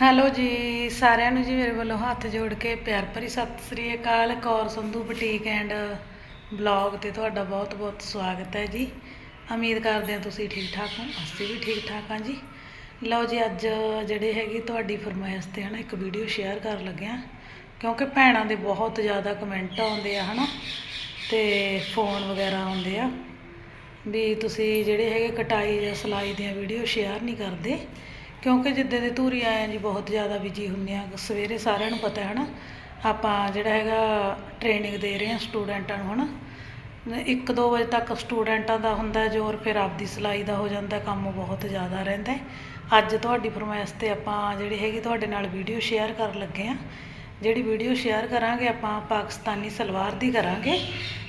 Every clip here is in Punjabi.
ਹੈਲੋ ਜੀ, ਸਾਰਿਆਂ ਨੂੰ ਜੀ ਮੇਰੇ ਵੱਲੋਂ ਹੱਥ ਜੋੜ ਕੇ ਪਿਆਰ ਭਰੀ ਸਤਿ ਸ੍ਰੀ ਅਕਾਲ, Kaur Sandhu boutique and blog ਤੇ ਤੁਹਾਡਾ ਬਹੁਤ-ਬਹੁਤ ਸਵਾਗਤ ਹੈ ਜੀ। ਉਮੀਦ ਕਰਦੇ ਹਾਂ ਤੁਸੀਂ ਠੀਕ ਠਾਕ ਹੋ, ਅਸੀਂ ਵੀ ਠੀਕ ਠਾਕ ਹਾਂ ਜੀ। ਲਓ ਜੀ, ਅੱਜ ਜਿਹੜੇ ਹੈਗੀ ਤੁਹਾਡੀ ਫਰਮਾਇਸ਼ ਤੇ ਹਨਾ ਇੱਕ ਵੀਡੀਓ ਸ਼ੇਅਰ ਕਰਨ ਲੱਗਿਆ ਕਿਉਂਕਿ ਭੈਣਾਂ ਦੇ ਬਹੁਤ ਜ਼ਿਆਦਾ ਕਮੈਂਟ ਆਉਂਦੇ ਆ ਹਨਾ, ਤੇ ਫੋਨ ਵਗੈਰਾ ਆਉਂਦੇ ਆ। ਵੀ ਤੁਸੀਂ ਜਿਹੜੇ ਹੈਗੇ ਕਟਾਈ ਜਾਂ ਸਿਲਾਈ ਦੀਆਂ ਵੀਡੀਓ ਸ਼ੇਅਰ ਨਹੀਂ ਕਰਦੇ ਕਿਉਂਕਿ ਜਿੱਦਾਂ ਦੇ ਧੂਰੀ ਆਏ ਆ ਜੀ, ਬਹੁਤ ਜ਼ਿਆਦਾ ਬਿਜ਼ੀ ਹੁੰਦੇ ਆ। ਸਵੇਰੇ ਸਾਰਿਆਂ ਨੂੰ ਪਤਾ ਹੈ ਨਾ, ਆਪਾਂ ਜਿਹੜਾ ਹੈਗਾ ਟ੍ਰੇਨਿੰਗ ਦੇ ਰਹੇ ਹਾਂ ਸਟੂਡੈਂਟਾਂ ਨੂੰ, ਹਨਾ। 1-2 ਵਜੇ ਤੱਕ ਸਟੂਡੈਂਟਾਂ ਦਾ ਹੁੰਦਾ ਜ਼ੋਰ ਫਿਰ ਆਪਦੀ ਸਿਲਾਈ ਦਾ ਹੋ ਜਾਂਦਾ, ਕੰਮ ਬਹੁਤ ਜ਼ਿਆਦਾ ਰਹਿੰਦਾ ਅੱਜ ਤੁਹਾਡੀ ਫਰਮਾਇਸ਼ ਤੇ ਆਪਾਂ ਜਿਹੜੀ ਹੈਗੀ, ਤੁਹਾਡੇ ਨਾਲ ਵੀਡੀਓ ਸ਼ੇਅਰ ਕਰਨ ਲੱਗੇ ਆ। ਜਿਹੜੀ ਵੀਡੀਓ ਸ਼ੇਅਰ ਕਰਾਂਗੇ, ਆਪਾਂ ਪਾਕਿਸਤਾਨੀ ਸਲਵਾਰ ਦੀ ਕਰਾਂਗੇ।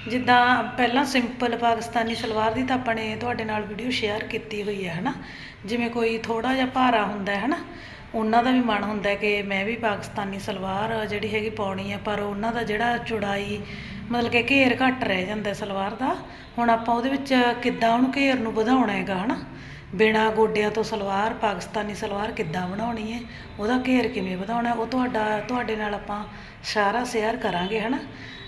ਜਿੱਦਾਂ ਪਹਿਲਾਂ ਸਿੰਪਲ ਪਾਕਿਸਤਾਨੀ ਸਲਵਾਰ ਦੀ ਤਾਂ ਆਪਾਂ ਨੇ ਤੁਹਾਡੇ ਨਾਲ ਵੀਡੀਓ ਸ਼ੇਅਰ ਕੀਤੀ ਹੋਈ ਹੈ, ਹਨਾ? ਜਿਵੇਂ ਕੋਈ ਥੋੜਾ ਜਿਹਾ ਭਾਰਾ ਹੁੰਦਾ ਹੈ, ਹਨਾ? ਉਹਨਾਂ ਦਾ ਵੀ ਮਨ ਹੁੰਦਾ ਕਿ ਮੈਂ ਵੀ ਪਾਕਿਸਤਾਨੀ ਸਲਵਾਰ ਜਿਹੜੀ ਹੈਗੀ ਪਾਉਣੀ ਹੈ, ਪਰ ਉਹਨਾਂ ਦਾ ਜਿਹੜਾ ਚੁੜਾਈ, ਮਤਲਬ ਕਿ ਘੇਰ ਘੱਟ ਰਹਿ ਜਾਂਦਾ ਸਲਵਾਰ ਦਾ। ਹੁਣ ਆਪਾਂ ਉਹਦੇ ਵਿੱਚ ਕਿੱਦਾਂ ਉਹਨੂੰ ਘੇਰ ਨੂੰ ਵਧਾਉਣਾ ਹੈਗਾ, ਹਨਾ? ਬਿਨਾ ਗੋਡਿਆਂ ਤੋਂ ਸਲਵਾਰ, ਪਾਕਿਸਤਾਨੀ ਸਲਵਾਰ ਕਿੱਦਾਂ ਬਣਾਉਣੀ ਹੈ ਉਹਦਾ ਘੇਰ ਕਿਵੇਂ ਵਧਾਉਣਾ? ਉਹ ਤੁਹਾਡਾ, ਤੁਹਾਡੇ ਨਾਲ ਆਪਾਂ ਸਾਰਾ ਸ਼ੇਅਰ ਕਰਾਂਗੇ, ਹਨਾ?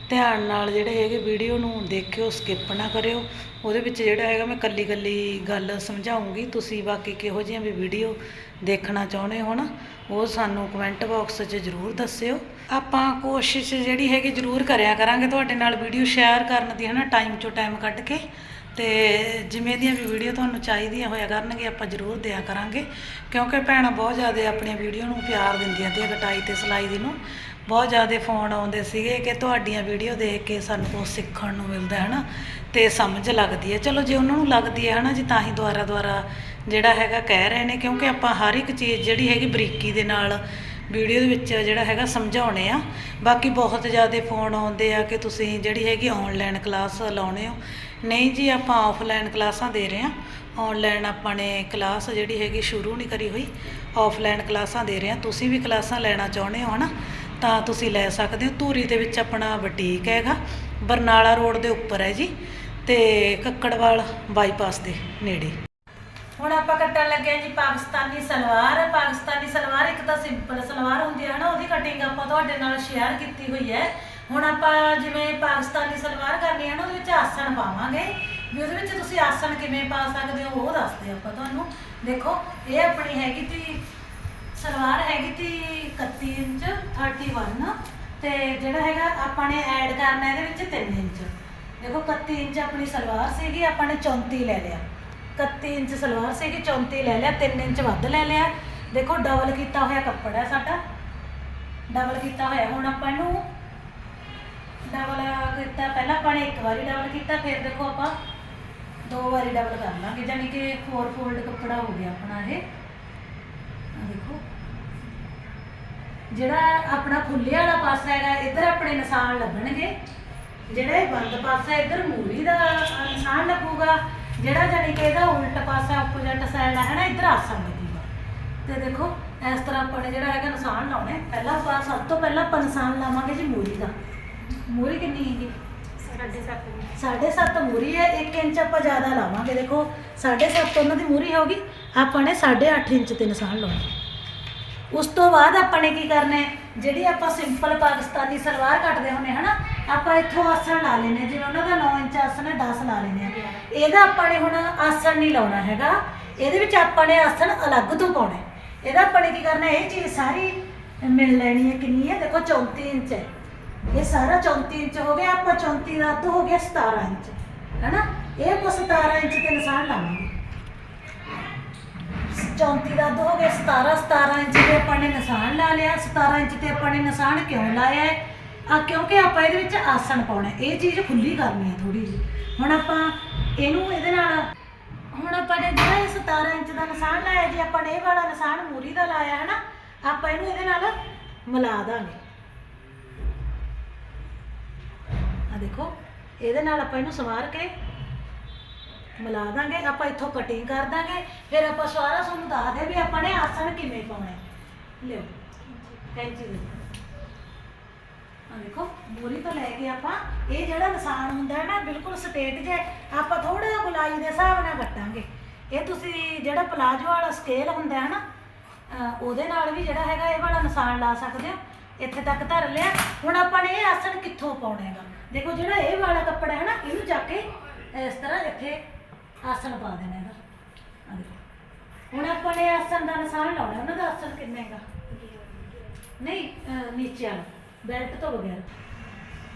ਧਿਆਨ ਨਾਲ ਜਿਹੜੇ ਹੈਗੇ ਵੀਡੀਓ ਨੂੰ ਦੇਖਿਓ ਸਕਿਪ ਨਾ ਕਰਿਓ। ਉਹਦੇ ਵਿੱਚ ਜਿਹੜਾ ਹੈਗਾ ਮੈਂ ਕੱਲੀ ਕੱਲੀ ਗੱਲ ਸਮਝਾਉਂਗੀ। ਤੁਸੀਂ ਬਾਕੀ ਕਿਹੋ ਜਿਹੀਆਂ ਵੀ ਵੀਡੀਓ ਦੇਖਣਾ ਚਾਹੁੰਦੇ ਹੋ ਨਾ ਉਹ ਸਾਨੂੰ ਕਮੈਂਟ ਬਾਕਸ 'ਚ ਜ਼ਰੂਰ ਦੱਸਿਓ। ਆਪਾਂ ਕੋਸ਼ਿਸ਼ ਜਿਹੜੀ ਹੈਗੀ ਜ਼ਰੂਰ ਕਰਿਆ ਕਰਾਂਗੇ ਤੁਹਾਡੇ ਨਾਲ ਵੀਡੀਓ ਸ਼ੇਅਰ ਕਰਨ ਦੀ, ਹਨਾ? ਟਾਈਮ ਚੋਂ ਟਾਈਮ ਕੱਢ ਕੇ। ਤੇ ਜਿਵੇਂ ਦੀਆਂ ਵੀ ਵੀਡੀਓ ਤੁਹਾਨੂੰ ਚਾਹੀਦੀਆਂ ਹੋਇਆ ਕਰਨਗੇ, ਆਪਾਂ ਜ਼ਰੂਰ ਦਿਆ ਕਰਾਂਗੇ। ਕਿਉਂਕਿ ਭੈਣਾਂ ਬਹੁਤ ਜ਼ਿਆਦਾ ਆਪਣੀਆਂ ਵੀਡੀਓ ਨੂੰ ਪਿਆਰ ਦਿੰਦੀਆਂ ਤੇ ਕਟਾਈ ਤੇ ਸਿਲਾਈ ਦੀ ਨੂੰ। ਬਹੁਤ ਜ਼ਿਆਦਾ ਫੋਨ ਆਉਂਦੇ ਸੀਗੇ ਕਿ ਤੁਹਾਡੀਆਂ ਵੀਡੀਓ ਦੇਖ ਕੇ ਸਾਨੂੰ ਕੁਛ ਸਿੱਖਣ ਨੂੰ ਮਿਲਦਾ ਹੈ ਨਾ ਤੇ ਸਮਝ ਲੱਗਦੀ ਹੈ। ਚਲੋ ਜੇ ਉਹਨਾਂ ਨੂੰ ਲੱਗਦੀ ਹੈ, ਹਨਾ, ਜੀ ਤਾਂ ਹੀ ਦੁਆਰਾ ਦੁਆਰਾ ਜਿਹੜਾ ਹੈਗਾ ਕਹਿ ਰਹੇ ਨੇ, ਕਿਉਂਕਿ ਆਪਾਂ ਹਰ ਇੱਕ ਚੀਜ਼ ਜਿਹੜੀ ਹੈਗੀ ਬਰੀਕੀ ਦੇ ਨਾਲ ਵੀਡੀਓ ਦੇ ਵਿੱਚ ਜਿਹੜਾ ਹੈਗਾ ਸਮਝਾਉਣੇ ਆ। ਬਾਕੀ ਬਹੁਤ ਜ਼ਿਆਦਾ ਫੋਨ ਆਉਂਦੇ ਆ ਕਿ ਤੁਸੀਂ ਜਿਹੜੀ ਹੈਗੀ ਆਨਲਾਈਨ ਕਲਾਸ ਲਾਉਣੇ ਹੋ। ਨਹੀਂ ਜੀ, ਆਪਾਂ ਆਫਲਾਈਨ ਕਲਾਸਾਂ ਦੇ ਰਹੇ ਹਾਂ ਆਨਲਾਈਨ ਆਪਾਂ ਨੇ ਕਲਾਸ ਜਿਹੜੀ ਹੈਗੀ ਸ਼ੁਰੂ ਨਹੀਂ ਕਰੀ ਹੋਈ। ਆਫਲਾਈਨ ਕਲਾਸਾਂ ਦੇ ਰਹੇ ਹਾਂ ਤੁਸੀਂ ਵੀ ਕਲਾਸਾਂ ਲੈਣਾ ਚਾਹੁੰਦੇ ਹੋ, ਹਨਾ? ਤਾਂ ਤੁਸੀਂ ਲੈ ਸਕਦੇ ਹੋ। ਧੂਰੀ ਦੇ ਵਿੱਚ ਆਪਣਾ ਬੁਟੀਕ ਹੈਗਾ। ਬਰਨਾਲਾ ਰੋਡ ਦੇ ਉੱਪਰ ਹੈ ਜੀ। ਤੇ ਕੱਕੜਵਾਲ ਬਾਈਪਾਸ ਦੇ ਨੇੜੇ। ਹੁਣ ਆਪਾਂ ਕੱਟਣ ਲੱਗੇ ਹਾਂ ਜੀ ਪਾਕਿਸਤਾਨੀ ਸਲਵਾਰ। ਪਾਕਿਸਤਾਨੀ ਸਲਵਾਰ ਇੱਕ ਤਾਂ ਸਿੰਪਲ ਸਲਵਾਰ ਹੁੰਦੀ ਹੈ ਨਾ, ਉਹਦੀ ਕਟਿੰਗ ਆਪਾਂ ਤੁਹਾਡੇ ਨਾਲ ਸ਼ੇਅਰ ਕੀਤੀ ਹੋਈ ਹੈ। ਹੁਣ ਆਪਾਂ ਜਿਵੇਂ ਪਾਕਿਸਤਾਨੀ ਸਲਵਾਰ ਕਰਨੀ ਹੈ ਨਾ, ਉਹਦੇ ਵਿੱਚ ਆਸਣ ਪਾਵਾਂਗੇ। ਵੀ ਉਹਦੇ ਵਿੱਚ ਤੁਸੀਂ ਆਸਣ ਕਿਵੇਂ ਪਾ ਸਕਦੇ ਹੋ, ਉਹ ਦੱਸਦੇ ਆਪਾਂ ਤੁਹਾਨੂੰ। ਦੇਖੋ, ਇਹ ਆਪਣੀ ਹੈਗੀ ਤੀ ਸਲਵਾਰ ਹੈਗੀ ਤੀ 31 ਇੰਚ 31 ਤੇ ਜਿਹੜਾ ਹੈਗਾ, ਆਪਾਂ ਨੇ ਐਡ ਕਰਨਾ ਇਹਦੇ ਵਿੱਚ 3 ਇੰਚ। ਦੇਖੋ 31 ਇੰਚ ਆਪਣੀ ਸਲਵਾਰ ਸੀਗੀ, ਆਪਾਂ ਨੇ 34 ਲੈ ਲਿਆ। 31 ਇੰਚ ਸਲਵਾਰ ਸੀਗੀ 34 ਲੈ ਲਿਆ 3 ਇੰਚ ਵੱਧ ਲੈ ਲਿਆ। ਦੇਖੋ ਡਬਲ ਕੀਤਾ ਹੋਇਆ ਕੱਪੜਾ ਸਾਡਾ। ਡਬਲ ਕੀਤਾ ਹੋਇਆ। ਹੁਣ ਆਪਾਂ ਇਹਨੂੰ ਡਬਲ ਕੀਤਾ, ਪਹਿਲਾਂ ਆਪਾਂ ਨੇ ਇੱਕ ਵਾਰੀ ਡਬਲ ਕੀਤਾ, ਫਿਰ ਦੇਖੋ ਆਪਾਂ ਦੋ ਵਾਰੀ ਡਬਲ ਕਰ ਲਾਂਗੇ। ਯਾਨੀ ਕਿ 4 ਫੋਲਡ ਕੱਪੜਾ ਹੋ ਗਿਆ ਆਪਣਾ ਇਹ। ਆ ਦੇਖੋ। ਜਿਹੜਾ ਆਪਣਾ ਖੁੱਲੇ ਵਾਲਾ ਪਾਸਾ ਹੈਗਾ, ਇੱਧਰ ਆਪਣੇ ਨਿਸ਼ਾਨ ਲੱਗਣਗੇ। ਜਿਹੜਾ ਇਹ ਬੰਦ ਪਾਸਾ, ਇੱਧਰ ਮੂਰੀ ਦਾ ਨਿਸ਼ਾਨ ਲੱਗੂਗਾ। ਜਿਹੜਾ ਜਾਨੀ ਕਿ ਇਹਦਾ ਉਲਟ ਪਾਸਾ ਆਪੋਜ਼ਿਟ ਸਾਈਡ ਹੈ ਨਾ ਇੱਧਰ ਆਸਣ ਲੱਗੂਗਾ ਤੇ ਦੇਖੋ ਇਸ ਤਰ੍ਹਾਂ ਆਪਾਂ ਨੇ ਜਿਹੜਾ ਹੈਗਾ ਨਿਸ਼ਾਨ ਲਾਉਣੇ ਪਹਿਲਾਂ ਆਪਾਂ ਸਭ ਤੋਂ ਪਹਿਲਾਂ ਆਪਾਂ ਨਿਸ਼ਾਨ ਲਾਵਾਂਗੇ ਜੀ ਮੂਰੀ ਦਾ। ਮੂਰੀ ਕਿੰਨੀ ਹੈਗੀ? ਸਾਢੇ ਸੱਤ ਮੂਰੀ। ਹੈ 1 ਇੰਚ ਆਪਾਂ ਜ਼ਿਆਦਾ ਲਾਵਾਂਗੇ। ਦੇਖੋ ਸਾਢੇ ਸੱਤ ਉਹਨਾਂ ਦੀ ਮੂਰੀ ਹੋਗੀ ਆਪਾਂ ਨੇ 8.5 ਇੰਚ ਤੇ ਨਿਸ਼ਾਨ ਲਾਉਣਾ ਉਸ ਤੋਂ ਬਾਅਦ ਆਪਾਂ ਨੇ ਕੀ ਕਰਨਾ ਹੈ? ਜਿਹੜੀ ਆਪਾਂ ਸਿੰਪਲ ਪਾਕਿਸਤਾਨੀ ਸਲਵਾਰ ਕੱਟਦੇ ਹੁੰਨੇ ਹਨਾ ਆਪਾਂ ਇੱਥੋਂ ਆਸਣ ਲਾ ਲੈਨੇ ਜਿਵੇਂ ਉਹਨਾਂ ਦਾ 9 ਇੰਚ ਆਸਣ ਹੈ 10 ਲਾ ਲੈਨੇ ਆ ਇਹਦਾ ਆਪਾਂ ਨੇ ਹੁਣ ਆਸਣ ਨਹੀਂ ਲਾਉਣਾ ਹੈਗਾ। ਇਹਦੇ ਵਿੱਚ ਆਪਾਂ ਨੇ ਆਸਣ ਅਲੱਗ ਤੋਂ ਪਾਉਣਾ ਹੈ। ਇਹਦਾ ਆਪਾਂ ਨੇ ਕੀ ਕਰਨਾ ਹੈ, ਇਹ ਚੀਜ਼ ਸਾਰੀ ਮਿਲ ਲੈਣੀ ਹੈ ਕਿੰਨੀ ਹੈ? ਦੇਖੋ 34 ਇੰਚ ਹੈ। ਇਹ ਸਾਰਾ 34 ਇੰਚ ਹੋ ਗਿਆ ਆਪਾਂ 34 ਦਾ ਅੱਧ ਹੋ ਗਿਆ 17 ਇੰਚ। ਹੈਨਾ? ਇਹ ਆਪਾਂ 17 ਇੰਚ ਤੇ ਨਿਸ਼ਾਨ ਲਾਵਾਂਗੇ। 34 ਦਾ ਦੋ ਹੋ ਗਿਆ 17 17 ਇੰਚ ਤੇ ਆਪਾਂ ਨੇ ਨਿਸ਼ਾਨ ਲਾ ਲਿਆ। 17 ਇੰਚ ਤੇ ਆਪਾਂ ਨੇ ਨਿਸ਼ਾਨ ਕਿਉਂ ਲਾਇਆ ਹੈ? ਆ, ਕਿਉਂਕਿ ਆਪਾਂ ਇਹਦੇ ਵਿੱਚ ਆਸਣ ਪਾਉਣਾ ਹੈ। ਇਹ ਚੀਜ਼ ਖੁੱਲੀ ਕਰਨੀ ਹੈ ਥੋੜੀ ਜਿਹੀ। ਹੁਣ ਆਪਾਂ ਇਹਨੂੰ ਇਹਦੇ ਨਾਲ, ਹੁਣ ਆਪਾਂ ਨੇ ਜਿਹੜਾ ਇਹ 17 ਇੰਚ ਦਾ ਨਿਸ਼ਾਨ ਲਾਇਆ, ਜੇ ਆਪਾਂ ਨੇ ਇਹ ਵਾਲਾ ਨਿਸ਼ਾਨ ਮੂਰੀ ਦਾ ਲਾਇਆ ਹੈ ਨਾ, ਆਪਾਂ ਇਹਨੂੰ ਇਹਦੇ ਨਾਲ ਮਿਲਾ ਦਾਂਗੇ। ਆ ਦੇਖੋ, ਇਹਦੇ ਨਾਲ ਆਪਾਂ ਇਹਨੂੰ ਸਵਾਰ ਕੇ ਮਿਲਾ ਦਾਂਗੇ। ਆਪਾਂ ਇੱਥੋਂ ਕਟਿੰਗ ਕਰ ਦਾਂਗੇ। ਫਿਰ ਆਪਾਂ ਸਾਰਾ ਤੁਹਾਨੂੰ ਦੱਸ ਦੇ ਵੀ ਆਪਾਂ ਨੇ ਆਸਣ ਕਿਵੇਂ ਪਾਉਣਾ। ਹੈ। ਲਿਓ। ਕੈਂਚੀ ਦੇ ਆ ਦੇਖੋ ਮੂਰੀ ਤੋਂ ਲੈ ਕੇ ਆਪਾਂ ਇਹ ਜਿਹੜਾ ਨਿਸ਼ਾਨ ਹੁੰਦਾ ਹੈ ਨਾ ਬਿਲਕੁਲ ਸਟੇਟ ਜੇ ਆਪਾਂ ਥੋੜਾ ਜਿਹਾ ਗੁਲਾਈ ਦੇ ਹਿਸਾਬ ਨਾਲ ਕੱਟਾਂਗੇ। ਇਹ ਤੁਸੀਂ ਜਿਹੜਾ ਪਲਾਜੋ ਵਾਲਾ ਸਕੇਲ ਹੁੰਦਾ ਹੈ ਨਾ ਅਹ ਉਹਦੇ ਨਾਲ ਵੀ ਜਿਹੜਾ ਹੈਗਾ ਇਹ ਵਾਲਾ ਨਿਸ਼ਾਨ ਲਾ ਸਕਦੇ ਹੋ। ਇੱਥੇ ਤੱਕ ਧਰ ਲਿਆ। ਹੁਣ ਆਪਾਂ ਨੇ ਇਹ ਆਸਣ ਕਿੱਥੋਂ ਪਾਉਣਾ ਹੈਗਾ? ਦੇਖੋ ਜਿਹੜਾ ਇਹ ਵਾਲਾ ਕੱਪੜਾ ਹੈ ਨਾ ਇਹਨੂੰ ਜਾ ਕੇ ਇਸ ਤਰ੍ਹਾਂ ਇੱਥੇ ਆਸਣ ਪਾ ਦੇਣਾ ਹੈਗਾ। ਦੇਖੋ। ਹੁਣ ਆਪਾਂ ਨੇ ਆਸਣ ਦਾ ਨਿਸ਼ਾਨ ਲਾਉਣਾ। ਉਹਨਾਂ ਦਾ ਆਸਣ ਕਿੰਨਾ ਹੈਗਾ? ਨਹੀਂ ਅਹ ਨੀਚੇ ਵਾਲਾ। ਬੈਲਟ ਤੋਂ ਬਗੈਰ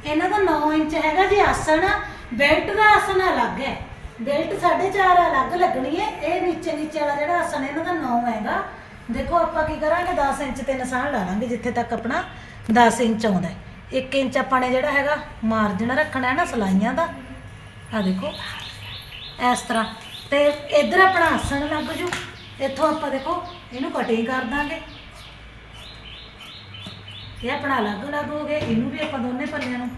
ਇਹਨਾਂ ਦਾ 9 ਇੰਚ ਹੈਗਾ ਜੀ ਆਸਣ, ਬੈਲਟ ਦਾ ਆਸਣ ਅਲੱਗ ਹੈ। ਬੈਲਟ 4.5 ਅਲੱਗ ਲੱਗਣੀ ਹੈ। ਇਹ ਨੀਚੇ ਨੀਚੇ ਵਾਲਾ ਜਿਹੜਾ ਆਸਣ ਇਹਨਾਂ ਦਾ 9 ਹੈਗਾ। ਦੇਖੋ ਆਪਾਂ ਕੀ ਕਰਾਂਗੇ? 10 ਇੰਚ ਤੇ ਨਿਸ਼ਾਨ ਲਾ ਲਾਂਗੇ, ਜਿੱਥੇ ਤੱਕ ਆਪਣਾ 10 ਇੰਚ ਆਉਂਦਾ ਹੈ। 1 ਇੰਚ ਆਪਾਂ ਨੇ ਜਿਹੜਾ ਹੈਗਾ ਮਾਰਜਨ ਰੱਖਣਾ ਹੈ ਨਾ ਸਲਾਈਆਂ ਦਾ। ਆ ਦੇਖੋ। ਇਸ ਤਰ੍ਹਾਂ। ਤੇ ਇੱਧਰ ਆਪਣਾ ਆਸਣ ਲੱਗ ਜੂ। ਇੱਥੋਂ ਆਪਾਂ ਦੇਖੋ, ਇਹਨੂੰ ਕਟਿੰਗ ਕਰ ਦਾਂਗੇ। ਇਹ ਆਪਣਾ ਅਲੱਗ-ਅਲੱਗ ਹੋ ਗਏ ਇਹਨੂੰ ਵੀ ਆਪਾਂ ਦੋਨੇ ਪੱਲਿਆਂ ਨੂੰ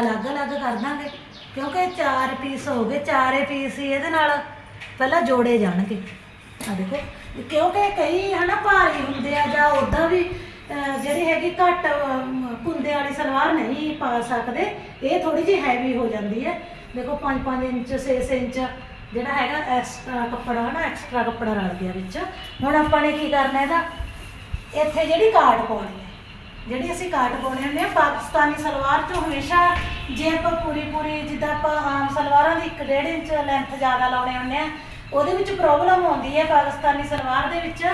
ਅਲੱਗ-ਅਲੱਗ ਕਰ ਦਾਂਗੇ। ਕਿਉਂਕਿ ਇਹ ਚਾਰ ਪੀਸ ਹੋ ਗਏ ਚਾਰੇ ਪੀਸ ਹੀ ਇਹਦੇ ਨਾਲ ਪਹਿਲਾਂ ਜੋੜੇ ਜਾਣਗੇ। ਆ ਦੇਖੋ ਕਿਉਂਕਿ ਕਈ ਹਨਾ ਭਾਰੀ ਹੁੰਦੇ ਆ ਜਾਂ ਉਦਾਂ ਵੀ ਜਿਹੜੀ ਹੈਗੀ ਘੱਟ ਅਮ, ਵਾਲੀ ਸਲਵਾਰ ਨਹੀਂ ਪਾ ਸਕਦੇ ਇਹ ਥੋੜੀ ਜਿਹੀ ਹੈਵੀ ਹੋ ਜਾਂਦੀ ਹੈ। ਦੇਖੋ 5-5 ਇੰਚ 6 ਇੰਚ ਜਿਹੜਾ ਹੈਗਾ ਐਕਸਟਰਾ ਕੱਪੜਾ ਹਨਾ ਐਕਸਟਰਾ ਕੱਪੜਾ ਰਲ ਗਿਆ ਵਿੱਚ। ਹੁਣ ਆਪਾਂ ਨੇ ਕੀ ਕਰਨਾ ਇਹਦਾ? ਇੱਥੇ ਜਿਹੜੀ ਕਾਟ ਪਾਉਣੀ ਹੈ। ਜਿਹੜੀ ਅਸੀਂ ਕਾਟ ਪਾਉਣੇ ਹੁੰਦੇ ਆ, ਪਾਕਿਸਤਾਨੀ ਸਲਵਾਰ ਚੋਂ ਹਮੇਸ਼ਾ ਜੇ ਆਪਾਂ ਪੂਰੀ ਪੂਰੀ ਜਿੱਦਾਂ ਆਪਾਂ ਆਮ ਸਲਵਾਰਾਂ ਦੀ 1.5 ਇੰਚ ਲੈਂਥ ਜ਼ਿਆਦਾ ਲਾਉਣੇ ਹੁੰਦੇ ਆ, ਉਹਦੇ ਵਿੱਚ ਪ੍ਰੋਬਲਮ ਆਉਂਦੀ ਹੈ ਪਾਕਿਸਤਾਨੀ ਸਲਵਾਰ ਦੇ ਵਿੱਚ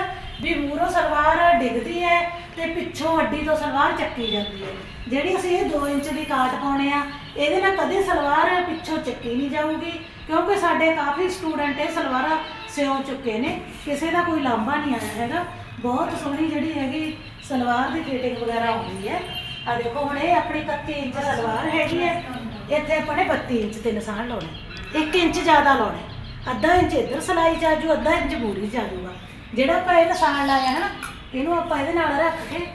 ਵੀ ਮੂਰੋਂ ਸਲਵਾਰ ਡਿੱਗਦੀ ਹੈ ਤੇ ਪਿੱਛੋਂ ਅੱਡੀ ਤੋਂ ਸਲਵਾਰ ਚੱਕੀ ਜਾਂਦੀ ਹੈ। ਜਿਹੜੀ ਅਸੀਂ ਇਹ 2 ਇੰਚ ਦੀ ਕਾਟ ਪਾਉਣੇ ਆ, ਇਹਦੇ ਨਾਲ ਕਦੇ ਸਲਵਾਰ ਪਿੱਛੋਂ ਚੱਕੀ ਨਹੀਂ ਜਾਊਗੀ, ਕਿਉਂਕਿ ਸਾਡੇ ਕਾਫੀ ਸਟੂਡੈਂਟ ਇਹ ਸਲਵਾਰਾਂ ਸਿਉਂ ਚੁੱਕੇ ਨੇ, ਕਿਸੇ ਦਾ ਕੋਈ ਲਾਂਭਾ ਨਹੀਂ ਆਇਆ ਹੈਗਾ। ਬਹੁਤ ਸੋਹਣੀ ਜਿਹੜੀ ਹੈਗੀ ਸਲਵਾਰ ਦੀ ਫਿਟਿੰਗ ਵਗੈਰਾ ਆਉਂਦੀ ਹੈ। ਆ ਦੇਖੋ, ਹੁਣ ਇਹ ਆਪਣੀ 31 ਇੰਚ ਸਲਵਾਰ ਹੈਗੀ ਹੈ। ਇੱਥੇ ਆਪਾਂ ਨੇ 32 ਇੰਚ ਤੇ ਨਿਸ਼ਾਨ ਲਾਉਣਾ। 1 ਇੰਚ ਜ਼ਿਆਦਾ ਲਾਉਣਾ। ਅੱਧਾ ਇੰਚ ਇੱਧਰ ਸਲਾਈ ਚ ਆਜੂ ਅੱਧਾ ਇੰਚ ਬੂੜੀ ਚ ਆਜੂਗਾ ਜਿਹੜਾ ਆਪਾਂ ਇਹ ਨਿਸ਼ਾਨ ਲਾਇਆ ਹੈ ਨਾ ਇਹਨੂੰ ਆਪਾਂ ਇਹਦੇ ਨਾਲ ਰੱਖ ਕੇ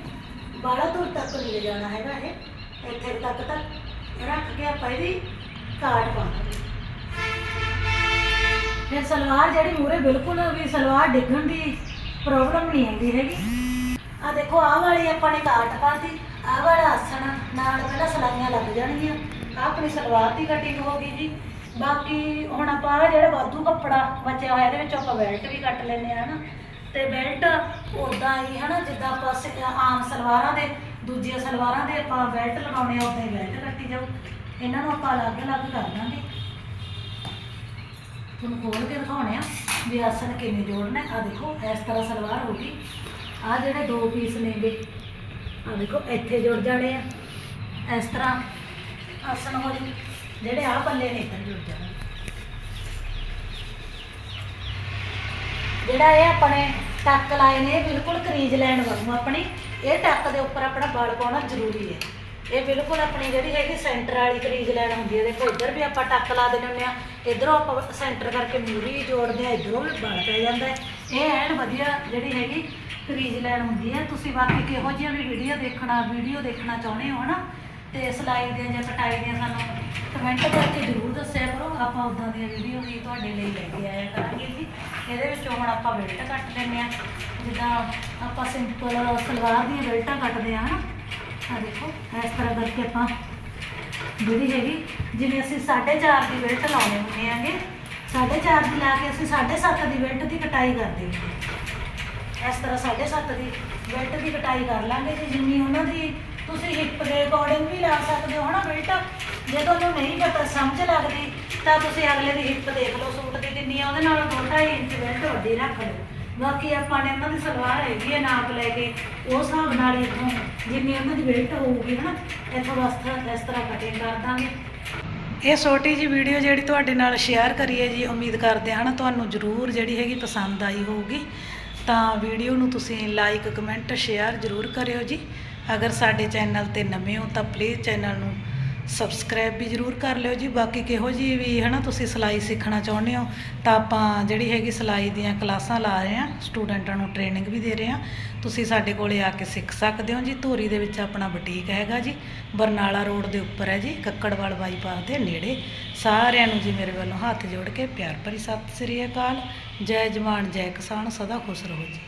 ਬਾਲਾ ਦੂਰ ਤੱਕ ਲੈ ਜਾਣਾ ਹੈਗਾ ਇਹ। ਇੱਥੇ ਤੱਕ ਤੱਕ ਰੱਖ ਕੇ ਆਪਾਂ ਇਹਦੀ ਕਾਟ ਪਾਉਣਾ ਫਿਰ ਸਲਵਾਰ ਜਿਹੜੀ ਮੂਰੇ ਬਿਲਕੁਲ ਵੀ ਸਲਵਾਰ ਡਿੱਗਣ ਦੀ ਪ੍ਰੋਬਲਮ ਨਹੀਂ ਆਉਂਦੀ ਹੈਗੀ। ਆ ਦੇਖੋ, ਆਹ ਵਾਲੀ ਆਪਾਂ ਨੇ ਕਾਟ ਪਾਤੀ। ਆਹ ਵਾਲਾ ਆਸਣ ਨਾਲ ਪਹਿਲਾਂ ਸਲਾਈਆਂ ਲੱਗ ਜਾਣਗੀਆਂ। ਆਹ ਆਪਣੀ ਸਲਵਾਰ ਦੀ ਕਟਿੰਗ ਹੋ ਗਈ ਜੀ। ਬਾਕੀ ਹੁਣ ਆਪਾਂ ਆਹ ਜਿਹੜਾ ਵਾਧੂ ਕੱਪੜਾ ਬਚਿਆ ਹੋਇਆ ਇਹਦੇ ਵਿੱਚੋਂ ਆਪਾਂ ਬੈਲਟ ਵੀ ਕੱਟ ਲੈਂਦੇ ਆ ਹਨਾ। ਤੇ ਬੈਲਟ ਉਦਾਂ ਹੀ, ਹਨਾ, ਜਿੱਦਾਂ ਆਪਾਂ ਸ- ਆਮ ਸਲਵਾਰਾਂ ਦੇ, ਦੂਜੀਆਂ ਸਲਵਾਰਾਂ ਦੇ ਆਪਾਂ ਬੈਲਟ ਲਗਾਉਣੇ ਆ ਉਦਾਂ ਹੀ ਬੈਲਟ ਕੱਟੀ ਜਾਓ ਇਹਨਾਂ ਨੂੰ ਆਪਾਂ ਅਲੱਗ-ਅਲੱਗ ਕਰ ਦਾਂਗੇ ਤੁਹਾਨੂੰ ਖੋਲ ਕੇ ਦਿਖਾਉਣੇ ਆ ਵੀ ਆਸਣ ਕਿਵੇਂ ਜੋੜਨਾ ਆ ਦੇਖੋ, ਇਸ ਤਰ੍ਹਾਂ ਸਲਵਾਰ ਹੋ ਗਈ। ਆ ਜਿਹੜੇ ਦੋ ਪੀਸ ਨੇਗੇ। ਆ ਦੇਖੋ, ਇੱਥੇ ਜੁੜ ਜਾਣੇ ਆ। ਇਸ ਤਰ੍ਹਾਂ ਆਸਣ ਹੋ ਜੂ ਜਿਹੜੇ ਆ ਪੱਲੇ ਨੇ, ਇੱਧਰ ਜੁੜ ਜਾਣੇ। ਜਿਹੜਾ ਇਹ ਆਪਣੇ ਟੱਕ ਲਾਏ ਨੇ, ਇਹ ਬਿਲਕੁਲ ਕਰੀਜ ਲਾਈਨ ਬਣੂ ਆਪਣੀ। ਇਹ ਟੱਕ ਦੇ ਉੱਪਰ ਆਪਣਾ ਬਲ ਪਾਉਣਾ ਜ਼ਰੂਰੀ ਹੈ। ਇਹ ਬਿਲਕੁਲ ਆਪਣੀ ਜਿਹੜੀ ਹੈਗੀ ਸੈਂਟਰ ਵਾਲੀ ਕਰੀਜ ਲਾਈਨ ਹੁੰਦੀ ਹੈ। ਦੇਖੋ, ਇੱਧਰ ਵੀ ਆਪਾਂ ਟੱਕ ਲਾ ਦਿੰਦੇ ਹੁੰਦੇ ਆ ਇੱਧਰੋਂ ਆਪਾਂ ਸੈਂਟਰ ਕਰਕੇ ਮੂਰੀ ਜੋੜਦੇ ਆ ਇੱਧਰੋਂ ਵੀ ਬਲ ਪੈ ਜਾਂਦਾ ਇਹ ਐਨ ਵਧੀਆ ਜਿਹੜੀ ਹੈਗੀ ਕਰੀਜ ਲੈਣ ਹੁੰਦੀ ਹੈ ਤੁਸੀਂ ਬਾਕੀ ਕਿਹੋ ਜਿਹੀਆਂ ਵੀ ਵੀਡੀਓ ਦੇਖਣਾ ਵੀਡੀਓ ਦੇਖਣਾ ਚਾਹੁੰਦੇ ਹੋ ਹਨਾ ਤੇ ਸਿਲਾਈ ਦੀਆਂ ਜਾਂ ਕਟਾਈ ਦੀਆਂ ਸਾਨੂੰ ਕਮੈਂਟ ਕਰਕੇ ਜ਼ਰੂਰ ਦੱਸਿਆ ਕਰੋ। ਆਪਾਂ ਉਦਾਂ ਦੀਆਂ ਵੀਡੀਓ ਵੀ ਤੁਹਾਡੇ ਲਈ ਲੈ ਕੇ ਆਇਆ ਕਰਾਂਗੇ ਜੀ। ਇਹਦੇ ਵਿੱਚੋਂ ਹੁਣ ਆਪਾਂ ਬੈਲਟ ਕੱਟ ਲੈਂਦੇ ਆ ਜਿੱਦਾਂ ਆਪਾਂ ਸਿੰਪਲ ਸਲਵਾਰ ਦੀਆਂ ਬੈਲਟਾਂ ਕੱਟਦੇ ਆ ਹਨਾ ਆ ਦੇਖੋ, ਇਸ ਤਰ੍ਹਾਂ ਕਰਕੇ ਆਪਾਂ ਜਿਹੜੀ ਹੈਗੀ, ਜਿਵੇਂ ਅਸੀਂ 4.5 ਦੀ ਬੈਲਟ ਲਾਉਣੇ ਹੁੰਦੇ ਆਂਗੇ 4.5 ਦੀ ਲਾ ਕੇ ਅਸੀਂ 7.5 ਦੀ ਬੈਲਟ ਦੀ ਕਟਾਈ ਕਰਦੇ ਹਾਂ। ਇਸ ਤਰ੍ਹਾਂ 7.5 ਦੀ ਬੈਲਟ ਦੀ ਕਟਾਈ ਕਰ ਲਾਂਗੇ ਜੀ, ਜਿੰਨੀ ਉਹਨਾਂ ਦੀ ਤੁਸੀਂ ਹਿੱਪ ਦੇ ਅਕੋਰਡਿੰਗ ਵੀ ਲਾ ਸਕਦੇ ਹੋ, ਹਨਾ ਬੈਲਟ ਜੇ ਤੁਹਾਨੂੰ ਨਹੀਂ ਪਤਾ, ਸਮਝ ਲੱਗਦੀ, ਤਾਂ ਤੁਸੀਂ ਅਗਲੇ ਦੀ ਹਿੱਪ ਦੇਖ ਲਓ ਸੂਟ ਦੀ ਕਿੰਨੀ ਆ ਉਹਦੇ ਨਾਲ 2.5 ਇੰਚ ਬੈਲਟ ਵੱਡੀ ਰੱਖ ਲਓ। ਬਾਕੀ ਆਪਾਂ ਨੇ ਉਹਨਾਂ ਦੀ ਸਲਵਾਰ ਹੈਗੀ ਹੈ ਨਾਪ ਲੈ ਕੇ, ਉਹ ਹਿਸਾਬ ਨਾਲ ਇੱਥੋਂ ਜਿੰਨੀ ਉਹਨਾਂ ਦੀ ਬੈਲਟ ਹੋਊਗੀ, ਹਨਾ, ਇੱਥੋਂ ਬਸ ਇਸ ਤਰ੍ਹਾਂ ਕਟਿੰਗ ਕਰ ਦਾਂਗੇ। ਇਹ ਛੋਟੀ ਜੀ ਵੀਡੀਓ ਜਿਹੜੀ ਤੁਹਾਡੇ ਨਾਲ ਸ਼ੇਅਰ ਕਰੀਏ ਜੀ, ਉਮੀਦ ਕਰਦੇ ਹਾਂ ਨਾ ਤੁਹਾਨੂੰ ਜ਼ਰੂਰ ਜਿਹੜੀ ਹੈਗੀ ਪਸੰਦ ਆਈ ਹੋਊਗੀ। ਤਾਂ ਵੀਡੀਓ ਨੂੰ ਤੁਸੀਂ ਲਾਈਕ ਕਮੈਂਟ ਸ਼ੇਅਰ ਜ਼ਰੂਰ ਕਰਿਓ ਜੀ। ਅਗਰ ਸਾਡੇ ਚੈਨਲ ਤੇ ਨਵੇਂ ਹੋ ਤਾਂ ਪਲੀਜ਼ ਚੈਨਲ ਨੂੰ ਸਬਸਕ੍ਰਾਈਬ ਵੀ ਜ਼ਰੂਰ ਕਰ ਲਿਓ ਜੀ। ਬਾਕੀ ਕਿਹੋ ਜੀ ਵੀ ਹਨਾ ਤੁਸੀਂ ਸਿਲਾਈ ਸਿੱਖਣਾ ਚਾਹੁੰਦੇ ਹੋ, ਤਾਂ ਆਪਾਂ ਜਿਹੜੀ ਹੈਗੀ ਸਿਲਾਈ ਦੀਆਂ ਕਲਾਸਾਂ ਲਾ ਰਹੇ ਹਾਂ। ਸਟੂਡੈਂਟਾਂ ਨੂੰ ਟ੍ਰੇਨਿੰਗ ਵੀ ਦੇ ਰਹੇ ਹਾਂ। ਤੁਸੀਂ ਸਾਡੇ ਕੋਲੇ ਆ ਕੇ ਸਿੱਖ ਸਕਦੇ ਹੋ ਜੀ। ਧੂਰੀ ਦੇ ਵਿੱਚ ਆਪਣਾ ਬੁਟੀਕ ਹੈਗਾ ਜੀ। ਬਰਨਾਲਾ ਰੋਡ ਦੇ ਉੱਪਰ ਹੈ ਜੀ। ਕੱਕੜਵਾਲ ਬਾਈਪਾਸ ਦੇ ਨੇੜੇ। ਸਾਰਿਆਂ ਨੂੰ ਜੀ ਮੇਰੇ ਵੱਲੋਂ ਹੱਥ ਜੋੜ ਕੇ ਪਿਆਰ ਭਰੀ ਸਤਿ ਸ੍ਰੀ ਅਕਾਲ। ਜੈ ਜਵਾਨ, ਜੈ ਕਿਸਾਨ, ਸਦਾ ਖੁਸ਼ ਰਹੋ ਜੀ।